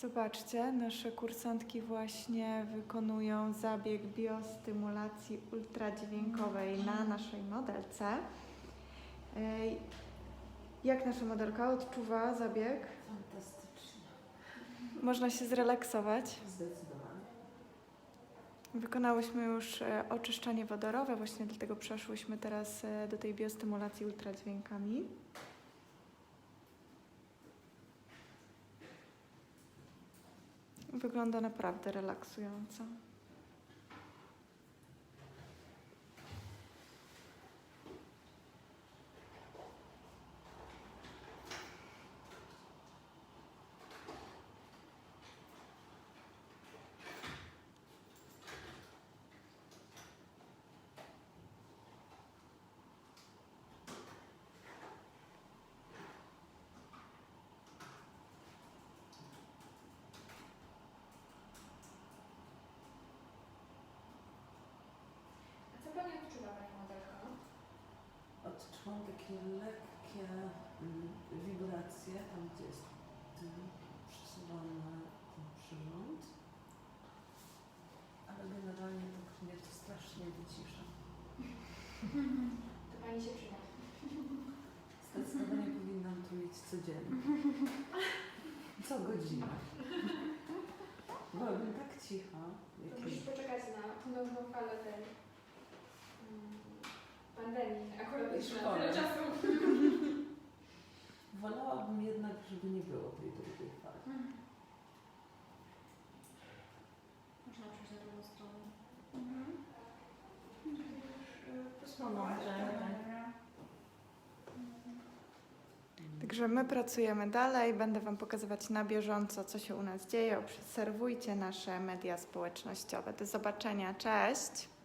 Zobaczcie, nasze kursantki właśnie wykonują zabieg biostymulacji ultradźwiękowej na naszej modelce. Jak nasza modelka odczuwa zabieg? Fantastycznie. Można się zrelaksować. Zdecydowanie. Wykonałyśmy już e, oczyszczanie wodorowe, właśnie dlatego przeszłyśmy teraz e, do tej biostymulacji ultradźwiękami. Wygląda naprawdę relaksująco. A co Pani odczuwa, Pani modelko? Odczułam takie lekkie mm, wibracje tam, gdzie jest przesuwany ten przyrząd. Ale generalnie tak mnie to strasznie wycisza. To Pani się przyda. Zdecydowanie powinnam to mieć codziennie. Co godzinę. Byłabym tak cicha. To musisz poczekać na ponowną falę tej mm, I czasu. Wolałabym jednak, żeby nie było tej drugiej fali. Można przejść na drugą stronę. Także my pracujemy dalej, będę Wam pokazywać na bieżąco, co się u nas dzieje. Obserwujcie nasze media społecznościowe. Do zobaczenia, cześć!